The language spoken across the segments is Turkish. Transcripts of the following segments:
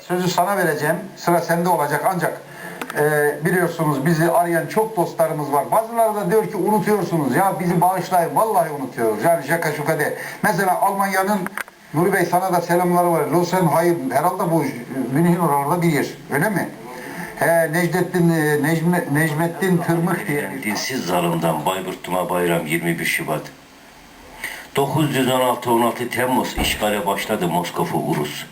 Sözü sana vereceğim. Sıra sende olacak ancak e, biliyorsunuz bizi arayan çok dostlarımız var. Bazıları da diyor ki unutuyorsunuz. Ya bizi bağışlayın. Vallahi unutuyoruz. Yani şaka şuka de. Mesela Almanya'nın Nuri Bey sana da selamları var. Losenheim herhalde bu Münih'in oralarda bir yer. Öyle mi? He, Necdettin, e, Necme, Necmettin Tırmık diye. Dinsiz zalimden Bayburt'uma bayram 21 Şubat. 916-16 Temmuz işgale başladı Moskova Urus.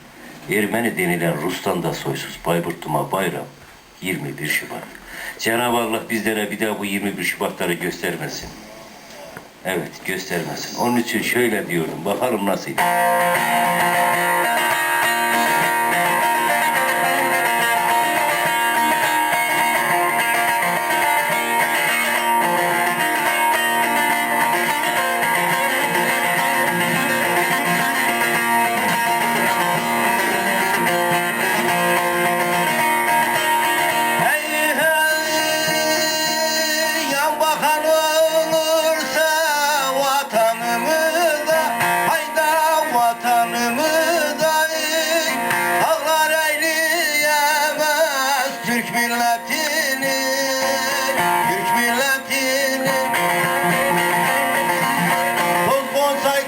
Ermeni denilen Rus'tan da soysuz Bayburt'uma bayram 21 Şubat. Cenab-ı Allah bizlere bir daha bu 21 Şubatları göstermesin. Evet göstermesin. Onun için şöyle diyorum. Bakalım nasıl.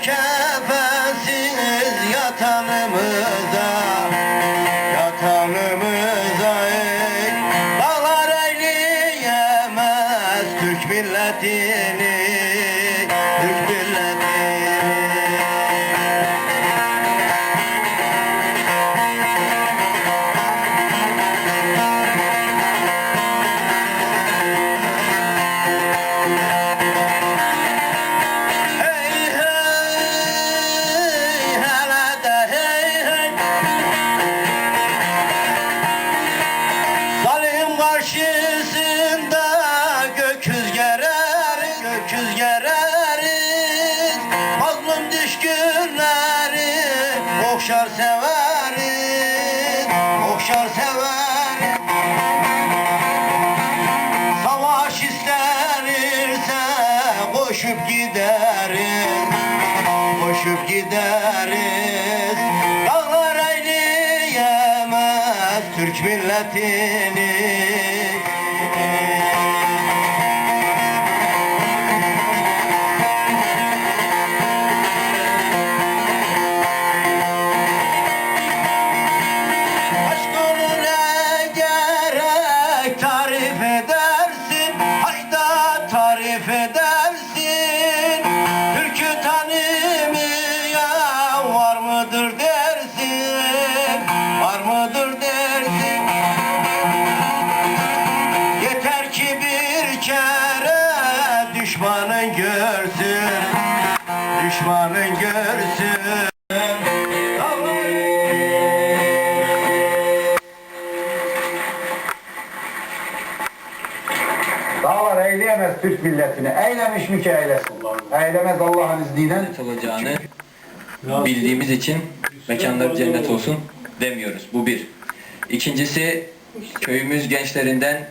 can. Zalim karşısında gökyüz gereriz, gökyüz gereriz Mazlum düşkünleri okşar severiz, okşar severiz Savaş isterse koşup gideriz, koşup gideriz. Dağlar eyleyemez Türk milletini düşmanın görsün Düşmanın görsün Dağlar eyleyemez Türk milletini. Eylemiş mi ki eylesin? Eylemez Allah'ın izniyle. olacağını bildiğimiz için mekanları cennet olsun demiyoruz. Bu bir. İkincisi köyümüz gençlerinden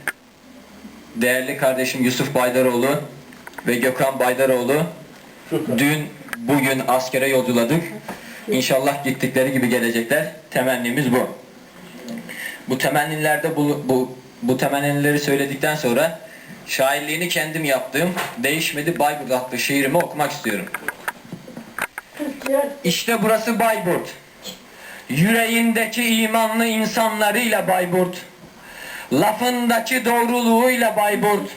değerli kardeşim Yusuf Baydaroğlu ve Gökhan Baydaroğlu dün bugün askere yolculadık. İnşallah gittikleri gibi gelecekler. Temennimiz bu. Bu temennilerde bu, bu, bu temennileri söyledikten sonra şairliğini kendim yaptığım Değişmedi Bayburt adlı şiirimi okumak istiyorum. İşte burası Bayburt. Yüreğindeki imanlı insanlarıyla Bayburt. Lafındaki doğruluğuyla Bayburt.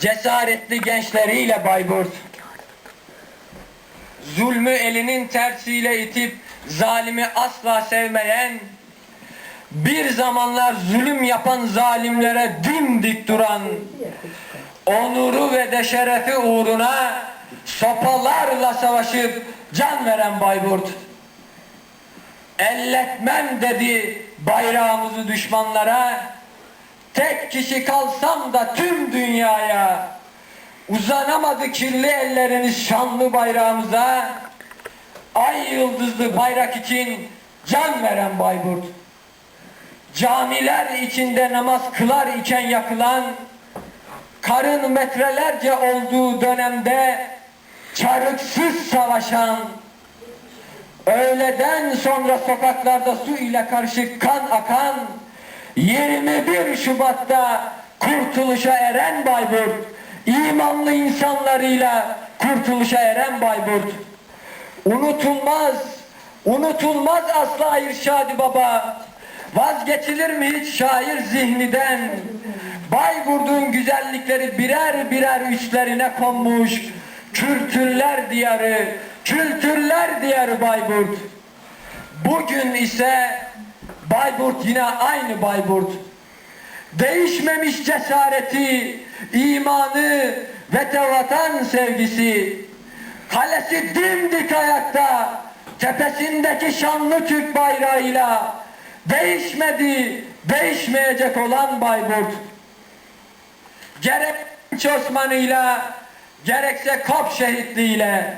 Cesaretli gençleriyle Bayburt. Zulmü elinin tersiyle itip zalimi asla sevmeyen, bir zamanlar zulüm yapan zalimlere dimdik duran, onuru ve de şerefi uğruna sopalarla savaşıp can veren Bayburt. Elletmem dedi bayrağımızı düşmanlara, tek kişi kalsam da tüm dünyaya, uzanamadı kirli elleriniz şanlı bayrağımıza, ay yıldızlı bayrak için can veren Bayburt. Camiler içinde namaz kılar iken yakılan, karın metrelerce olduğu dönemde çarıksız savaşan, öğleden sonra sokaklarda su ile karışık kan akan 21 Şubat'ta kurtuluşa eren Bayburt, imanlı insanlarıyla kurtuluşa eren Bayburt. Unutulmaz, unutulmaz asla İrşadi Baba. Vazgeçilir mi hiç şair zihniden? Bayburt'un güzellikleri birer birer üstlerine konmuş. Kültürler diyarı, kültürler diyarı Bayburt. Bugün ise Bayburt yine aynı Bayburt. Değişmemiş cesareti, imanı ve de vatan sevgisi. Kalesi dimdik ayakta, tepesindeki şanlı Türk bayrağıyla değişmedi, değişmeyecek olan Bayburt. Gerek Osman'ıyla, gerekse Kop şehitliğiyle,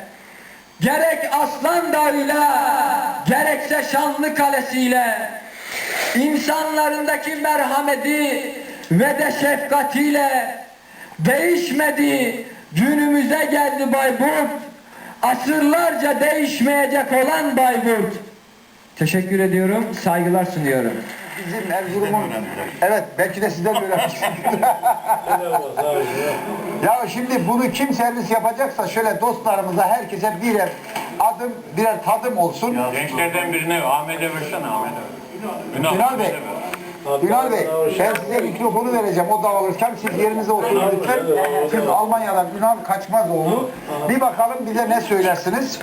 gerek Aslan Dağı'yla, gerekse Şanlı Kalesi'yle, insanlarındaki merhameti ve de şefkatiyle değişmedi, günümüze geldi Bayburt, asırlarca değişmeyecek olan Bayburt. Teşekkür ediyorum, saygılar sunuyorum. Bizim Erzurum'un... Evet, belki de sizden böyle Ya şimdi bunu kim servis yapacaksa şöyle dostlarımıza herkese birer adım, birer tadım olsun. Gençlerden birine Ahmet'e versene Ahmet'e. Ünal Bey, Ünal Bey, ben size mikrofonu vereceğim o dağılırken siz yerinize oturun lütfen. Siz Almanya'dan Ünal Kaçmazoğlu. Bir bakalım bize ne söylersiniz?